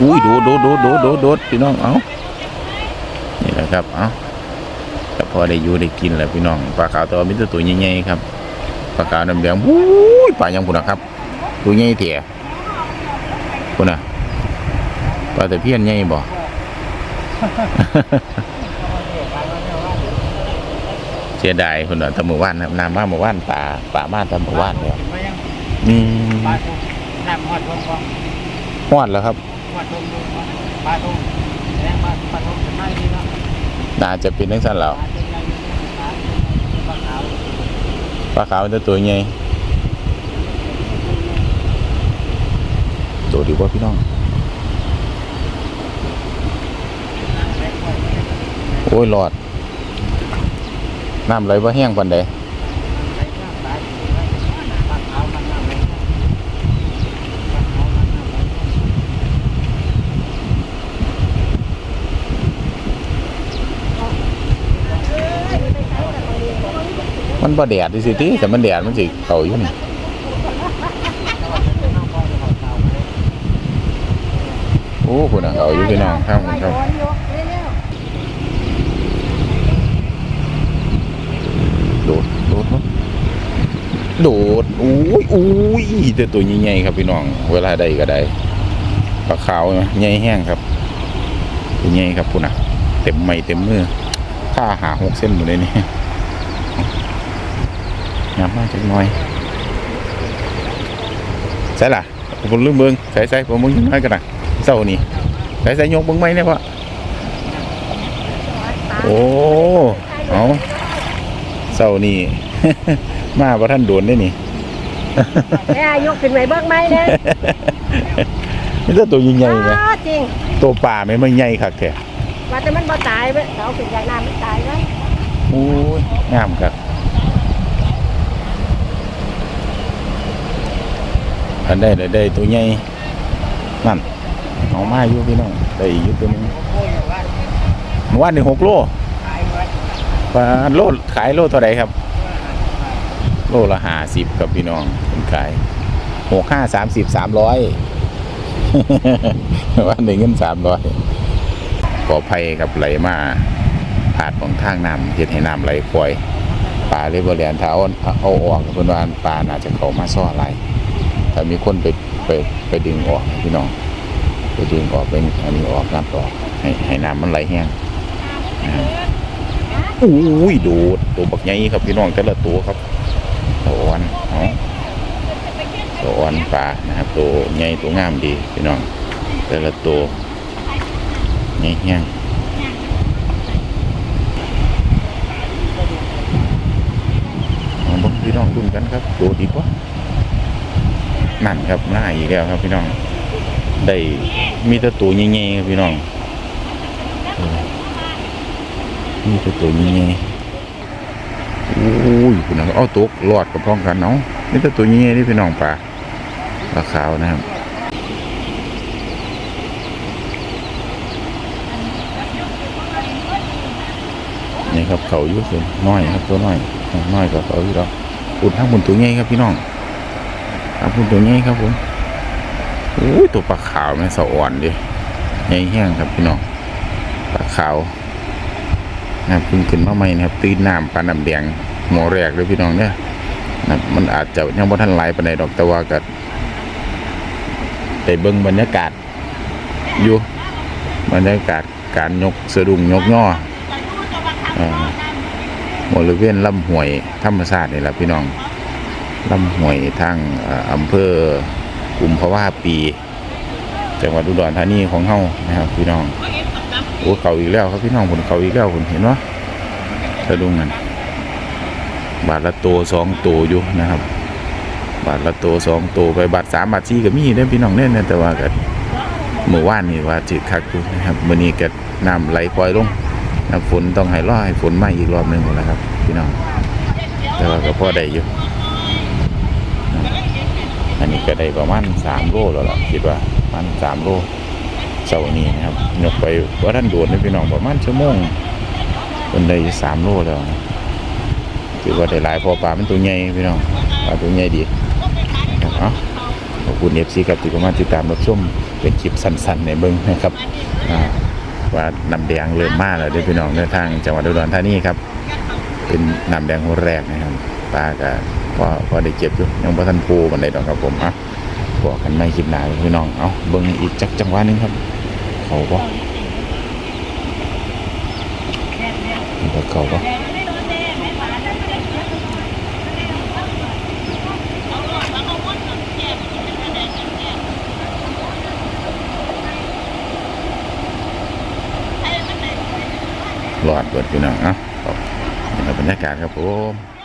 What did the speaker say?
อุ้ยโดดโดดโดดโดดโดดโดดพี่น้องเอานี่แหละครับเอาก็พอได้อยู่ได้กินแล้วพี่น้องปลาขาวตัวมิตรตัวใหญ่ๆครับปลาขาวดำแดงอุ้ยปลายังพุ่นนะครับตัวใหญ่เถี่ยพุ่นน่ะปลาตะเพียนใหญ่บ่เสียดายคนน่ะแตะหมู่บ้านน้ำมาหมู่บ้านป่าป่ามาตะหมู่บ้านเลย อืมปลาทุ่งน้ำหอดทงของฮอดแล้วครับหอดทงดูปลาทุ่งแรงปลาปลาทุ่งเป็นไม้ดีเนาะน่าจะเป็นนักสันเหล่าปลาเป็นไรปลาปลาขาวปลาขาวเป็นตัวใหญ่ตัวดีกว่าพี่น้องโอ้ยหลอดน้ำไหลว่าแห้งปันใด ไรเนาะปลาดีไว้ปลาขาวมันน้ำไหลปลาขาวมันน้ำไหล มัน บ่แดดดิสิที่แต่มันแดดมันสิเข่าอยู่นี่โอ้คุณน่ะเข่าอยู่พี่น้องข้ามคุณครับโดดโดดโดดอุ้ยอุ้ยแต่ตัวใหญ่ๆครับพี่น้อง เวลาใดก็ได้ปลาขาวใหญ่แห้งครับตัวใหญ่ครับคุณน่ะ เต็มไม้เต็มมือค่าหาหกเส้นหมดเลยนี่ งับมาจักหน่อยใส่ล่ะผมลืมเบิ่งใส่ใส่ผมมึงน้อยกันนะเศร้านี่ใส่ใส่ยกเบิ่งไหมเนี่ยพ่อโอ้เอาเศร้านี่ มาบ่ท่านโดนได้นี่แม่ยกขึ้นไปเบิ้งไหมเนี่ยนี่ถ้าตัวใหญ่ๆไหมอ้าจริงตัวป่าไหมมันใหญ่คักแท้ว่าแต่มันบ่ตายเว้ยเขาขึ้นจากน้ำมันตายไว้โอ้ยงามครับ อันได้ได้ตัวใหญ่นั่นเอามาอยู่พี่น้องได้อีกอยู่ตัวนึงเมื่อวานหนึ่งหกโลปลาโลขายโลเท่าไรครับ โลละห้าสิบครับพี่น้องเป็นขายหกห้าสามสิบสามร้อยวันหนึ่งเงินสามร้อยปลอภัยครับไหลมาผาดของทางน้ำเห็ดให้น้ำไหลคอยปลาเลยบริเวณเท้าเอาออกเพื่อนว่าปลาน่าจะเข้ามาซ่ออะไร ถ้ามีคนไปไปไปดึงออกพี่น้องไปดึงออกเป็นอันนี้ออกน้ำออกให้ให้น้ำมันไหลแห้งอุ้ยดดตัวบักใหญ่ครับพี่น้องแต่ละตัวครับตัวอ่อนอาตัวอ่อนปลานะครับตัวใหญ่ตัวงามดีพี่น้องแต่ละตัวใหญ่แห้งพี่น้องดุนกันครับตัวดีกว่า นั่นครับหน้าอีกแล้วครับพี่น้อง ได้มีแต่ตัวใหญ่ๆครับพี่น้องมีแต่ตัวใหญ่ๆโอ้ยคุณน้องเอาตกรอดกับพ้องกันเนาะมีแต่ตัวใหญ่ๆนี่พี่น้องปลาปลาขาวนะครับนี่ครับเขาอยู่ส่วนน้อยครับตัวน้อยน้อยกว่าเขาอยู่แล้วอุดทั้งบนตัวใหญ่ครับพี่น้อง ทั้งบนตัวใหญ่ครับผมโอ้ยตัวปลาขาวแม่สะอ่อนดิใหญ่แห้งครับพี่น้องปลาขาวนะครับเพิ่งขึ้นมาใหม่นะครับ ตีนน้ำปลาน้ำแดงหมอแรกเลยพี่น้องเนี่ยนะมันอาจจะยังบ่ทันไหลปานใดดอกแต่ว่าก็ได้เบิ่งบรรยากาศอยู่บรรยากาศการยกสะดุ้งยกย่อเอ่อบริเวณลำห้วยธรรมชาตินี่แหละพี่น้อง ลำห้วยทางอำเภอกุมภาวะปี จังหวัดอุดรธานีของเฮานะครับพี่น้องโอ้เขาอีกแล้วครับพี่น้องคนเขาอีกแล้วคนเห็นวะสะดุ้งกันบาทละตัวสองตัวอยู่นะครับ บาทละตัวสองตัวไปบาทสามบาทสี่ก็มีเด้อพี่น้องเน่นแต่ว่าก็เมื่อวานนี่ว่าจืดคักอยู่นะครับมื้อนี้ก็น้ำไหลปล่อยลงน้ำฝนต้องให้รอให้ฝนมาอีกรอบหนึ่งนะครับ พี่น้อง แต่ว่าก็พอได้อยู่ อันนี้ก็ได้ประมาณสามโลแล้วล่ะคิดว่าประมาณสามโลเสาร์นี้นะครับยกไปว่าท่านโดดนี่พี่น้องประมาณชั่วโมงเป็นได้สามโลแล้วนะถือว่าได้หลายพอปลามันตัวใหญ่พี่น้องปลาตัวใหญ่ดีนะครับเอาขอบคุณเอฟซีครับที่เข้ามาติดตามรับชมเป็นคลิปสั้นๆในเบิ้งนะครับว่านำแดงเริ่มมาแล้วเด้อพี่น้องในทางจังหวัดอุดรธานีครับ เป็นนำแดงหัวแรกนะครับปลาก็ พอพอได้เก็บอยู่ยังบ่ทันพูมันได้ดอกครับผมอะบอกกันไม่คลิปหนาพี่น้องเอาเบิ้งอีกจักจังหวะนึงครับ เขาบ่บ่เขาบ่รอดเบิดพี่น้องอะนี่ครับบรรยากาศครับผม